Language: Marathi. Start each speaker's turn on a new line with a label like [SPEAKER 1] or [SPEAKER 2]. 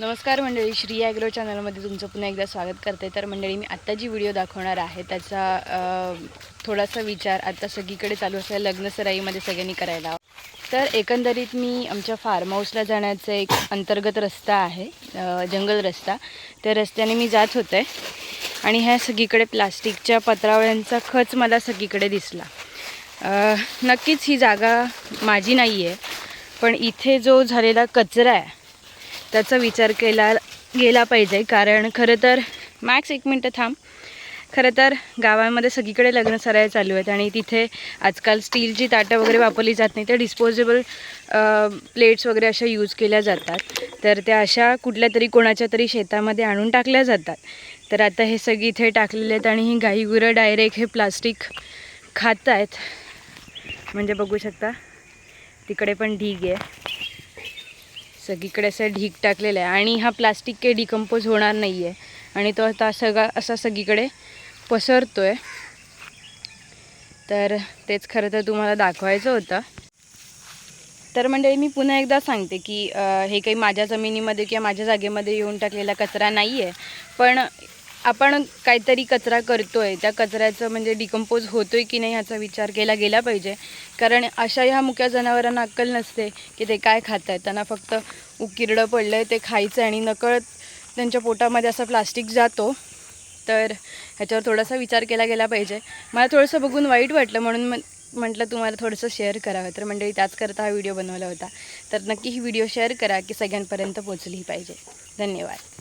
[SPEAKER 1] नमस्कार मंडळी श्री ॲग्रो चॅनलमध्ये तुमचं पुन्हा एकदा स्वागत करते. तर मंडळी मी आत्ता जी व्हिडिओ दाखवणार आहे. त्याचा थोडासा विचार आता सगळीकडे चालू असलेल्या लग्नसराईमध्ये सगळ्यांनी करायला. तर एकंदरीत मी आमच्या फार्म हाऊसला जाण्याचा एक अंतर्गत रस्ता आहे जंगल रस्ता. त्या रस्त्याने मी जात होते आणि ह्या सगळीकडे प्लास्टिकच्या पत्रावळ्यांचा खच मला सगळीकडे दिसला. नक्कीच ही जागा माझी नाही आहे पण इथे जो झालेला कचरा आहे त्याचा विचार केला गेला पाहिजे. कारण खरं तर मॅक्स एक मिनटं थांब. खरं तर गावामध्ये सगळीकडे लग्न सराया चालू आहेत आणि तिथे आजकाल स्टीलची ताटं वगैरे वापरली जात नाही. तर डिस्पोजेबल प्लेट्स वगैरे अशा यूज केल्या जातात. तर त्या अशा कुठल्या तरी कोणाच्या तरी शेतामध्ये आणून टाकल्या जातात. तर आता हे सगळी इथे टाकलेले आहेत आणि ही गाईगुरं डायरेक्ट हे प्लास्टिक खात आहेत. म्हणजे बघू शकता तिकडे पण ढीग आहे. सगळीकडे असं ढीक टाकलेलं आहे. आणि हा प्लास्टिक काही डिकम्पोज होणार नाही आहे आणि तो आता सगळा असा सगळीकडे पसरतो आहे तर तेच खरं तर तुम्हाला दाखवायचं होतं. तर मंडळी मी पुन्हा एकदा सांगते की हे काही माझ्या जमिनीमध्ये किंवा माझ्या जागेमध्ये येऊन टाकलेला कचरा नाही आहे पण आपण काहीतरी कचरा करतो आहे त्या कचऱ्याचं म्हणजे डिकम्पोज होतो आहे की नाही ह्याचा विचार केला गेला पाहिजे. कारण अशा ह्या मुक्या जनावरांना अक्कल नसते की ते काय खात आहेत त्यांना फक्त उकिरडं पडलं आहे ते खायचं आणि नकळत त्यांच्या पोटामध्ये असं प्लास्टिक जातो. तर ह्याच्यावर थोडासा विचार केला गेला पाहिजे. मला थोडंसं बघून वाईट वाटलं म्हणून म्हटलं तुम्हाला थोडंसं शेअर करावं. तर मंडळी त्याचकरता हा व्हिडिओ बनवला होता. तर नक्की ही व्हिडिओ शेअर करा की सगळ्यांपर्यंत पोचली पाहिजे. धन्यवाद.